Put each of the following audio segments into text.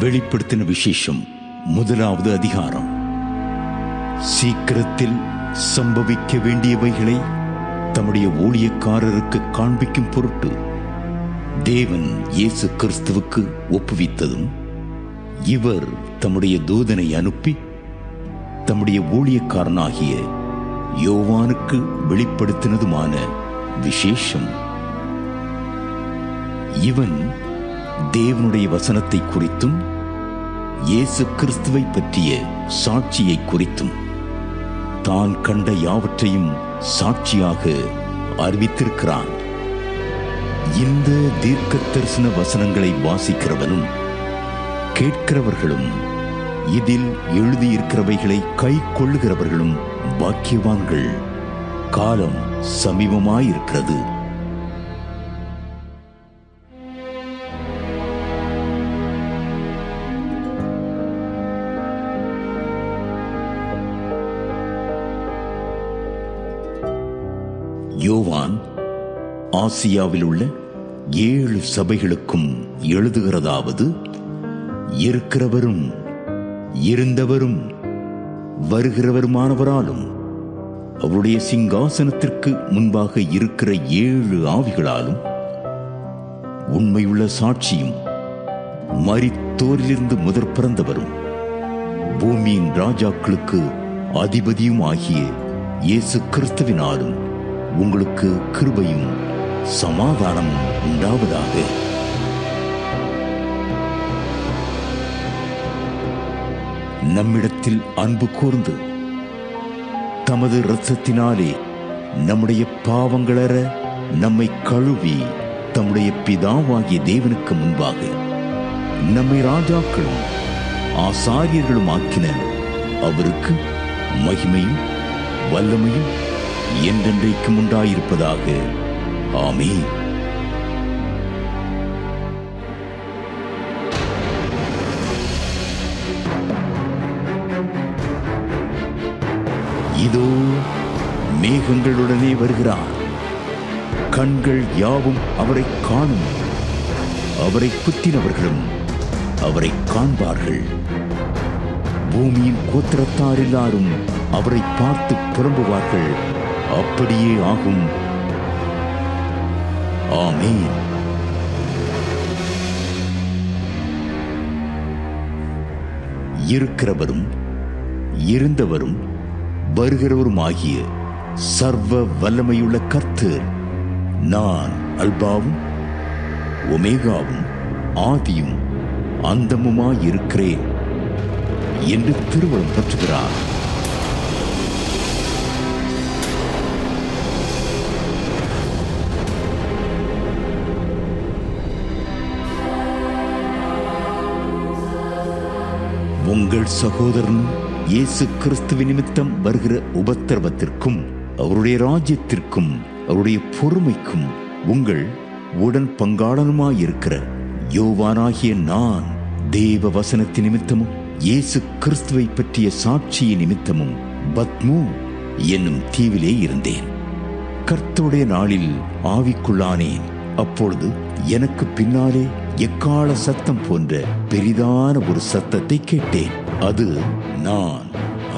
வெளிப்படுத்தின விசேஷம் முதலாவது அதிகாரம். சீக்கிரத்தில் சம்பவிக்க வேண்டியவைகளை தம்முடைய ஊழியக்காரருக்கு காண்பிக்கும் பொருட்டு தேவன் இயேசு கிறிஸ்துவுக்கு ஒப்புவித்ததும் இவர் தம்முடைய தூதனை அனுப்பி தம்முடைய ஊழியக்காரனாகிய யோவானுக்கு வெளிப்படுத்தினதுமான விசேஷம். இவன் தேவனுடைய வசனத்தை குறித்தும் இயேசு கிறிஸ்துவை பற்றிய சாட்சியை குறித்தும் தான் கண்ட யாவற்றையும் சாட்சியாக அறிவித்திருக்கிறான். இந்த தீர்க்க தரிசன வசனங்களை வாசிக்கிறவனும் கேட்கிறவர்களும் இதில் எழுதியிருக்கிறவைகளை கை கொள்ளுகிறவர்களும் பாக்கியவான்கள். காலம் சமீபமாயிருக்கிறது. யோவான் ஆசியாவில் உள்ள ஏழு சபைகளுக்கும் எழுதுகிறதாவது இருக்கிறவரும் இருந்தவரும் வருகிறவருமானவராலும் அவருடைய சிங்காசனத்திற்கு முன்பாக இருக்கிற ஏழு ஆவிகளாலும் உண்மையுள்ள சாட்சியும் மரித்தோரிலிருந்து முதற் பிறந்தவரும் பூமியின் ராஜாக்களுக்கு அதிபதியும் ஆகிய இயேசு கிறிஸ்துவினாலும் உங்களுக்கு கிருபையும் சமாதானமும் உண்டாவதாக. நம்மிடத்தில் அன்பு கூர்ந்து தமது இரத்தத்தினாலே நம்முடைய பாவங்களற நம்மை கழுவி தம்முடைய பிதாவாகிய தேவனுக்கு முன்பாக நம்மை ராஜாக்களும் ஆசாரியர்களும் ஆக்கின அவருக்கு மகிமையும் வல்லமையும் என்றென்றைக்கும் உண்டாயிருப்பதாக. ஆமே இதோ மேகங்களுடனே வருகிறார். கண்கள் யாவும் அவரை காணும். அவரை குத்தினவர்களும் அவரை காண்பார்கள். பூமியின் கோத்திரத்தார் எல்லாரும் அவரை பார்த்து புலம்புவார்கள் அப்படியே ஆகும். ஆமீன். இருக்கிறவரும் இருந்தவரும் வருகிறவரும் ஆகிய சர்வ வல்லமையுள்ள கர்த்தர் நான் அல்பாவும் ஒமேகாவும் ஆதியும் அந்தமுமாயிருக்கிறேன் என்று திருவள்ளுவர் பற்றுகிறார். உங்கள் சகோதரன் இயேசு கிறிஸ்துவ நிமித்தம் வருகிற உபத்திரவத்திற்கும் அவருடைய ராஜ்யத்திற்கும் அவருடைய பொறுமைக்கும் உங்கள் உடன் பங்காளனுமாயிருக்கிற யோவானாகிய நான் தேவ வசனத்தி நிமித்தமும் இயேசு கிறிஸ்துவை பற்றிய சாட்சிய நிமித்தமும் பத்மு என்னும் தீவிலே இருந்தேன். கர்த்தருடைய நாளில் ஆவிக்குள்ளானேன். அப்பொழுது எனக்கு பின்னாலே எக்கால சத்தம் போன்ற பெரிதான ஒரு சத்தத்தை கேட்டேன். அது நான்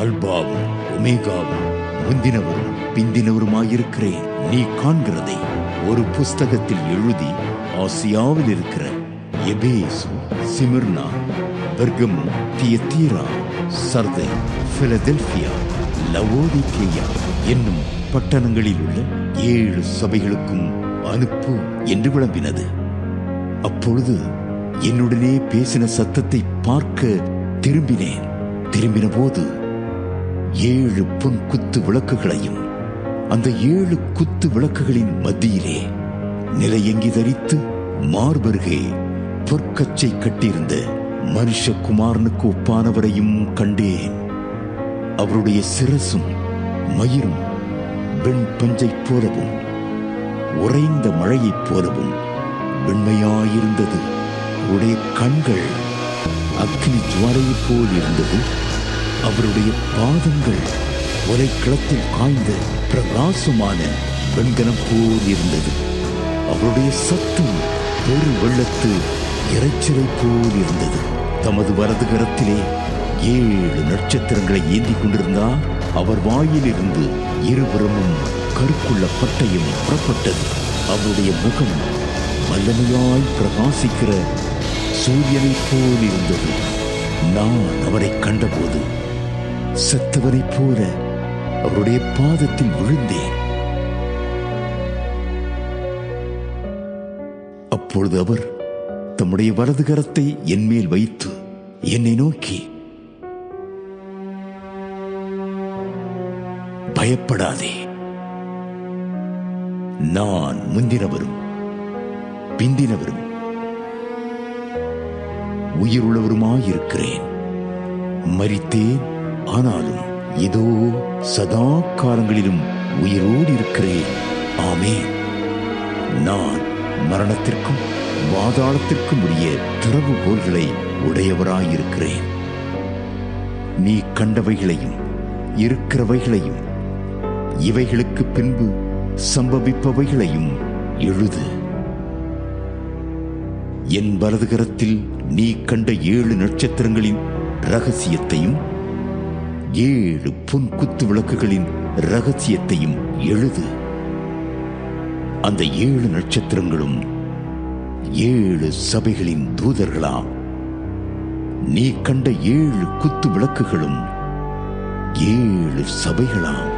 அல்பாவும் ஒமேகாவும் முந்தினவரும் பிந்தினவருமாயிருக்கிறேன். நீ காண்கிறதை ஒரு புஸ்தகத்தில் எழுதி ஆசியாவில் இருக்கிற Ephesus Smyrna Pergamum Thyatira Sardis Philadelphia Laodicea என்னும் பட்டணங்களில் உள்ள ஏழு சபைகளுக்கும் அனுப்பு என்று விளம்பினது. அப்பொழுது என்னுடனே பேசின சத்தத்தை பார்க்க திரும்பினேன். திரும்பின போது ஏழு பொன் குத்து விளக்குகளையும் அந்த ஏழு குத்து விளக்குகளின் மத்தியிலே நிலையங்கி தரித்து மார்பருகே பொற்கச்சை கட்டியிருந்த மனுஷகுமாரனுக்கு ஒப்பானவரையும் கண்டேன். அவருடைய சிரசும் மயிரும் வெண் பஞ்சைப் போலவும் உறைந்த மழையைப் போலவும் வெண்மையாயிருந்தது. அவருடைய கண்கள் அக்னி ஜுவாலையைப் போல் இருந்தது. அவருடைய பாதங்கள் ஒலைக்களத்தில் ஆய்ந்த பிரகாசமான வெண்கலம் போல் இருந்தது. அவருடைய சத்தம் பெரு வெள்ளத்து இறைச்சலை போல் இருந்தது. தமது வலது கரத்திலே ஏழு நட்சத்திரங்களை ஏந்தி கொண்டிருந்தார் அவர் வாயிலிருந்து இருபுறமும் கருக்குள்ள பட்டையும் புறப்பட்டது. அவருடைய முகம் வல்லமையாய் பிரகாசிக்கிற சூரியனைப் போல் இருந்தது நான் அவரை கண்டபோது செத்தவரைப் போல அவருடைய பாதத்தில் விழுந்தேன். அப்பொழுது அவர் தம்முடைய வலது கரத்தை என்மேல் வைத்து என்னை நோக்கி பயப்படாதே. நான் முந்தினவரும் பிந்தினவரும் உயிருள்ளவருமாயிருக்கிறேன். மறித்தேன் ஆனாலும் இதோ சதா காலங்களிலும் உயிரோடு இருக்கிறேன் ஆமே நான் மரணத்திற்கும் வாதாளத்திற்கும் உரிய திறவுகோல்களை உடையவராயிருக்கிறேன். நீ கண்டவைகளையும் இருக்கிறவைகளையும் இவைகளுக்கு பின்பு சம்பவிப்பவைகளையும் எழுது. என் வலதுகரத்தில் நீ கண்ட ஏழு நட்சத்திரங்களின் ரகசியத்தையும் ஏழு பொன் குத்து விளக்குகளின் ரகசியத்தையும் எழுது. அந்த ஏழு நட்சத்திரங்களும் ஏழு சபைகளின் தூதர்களாம். நீ கண்ட ஏழு குத்து விளக்குகளும் ஏழு சபைகளாம்.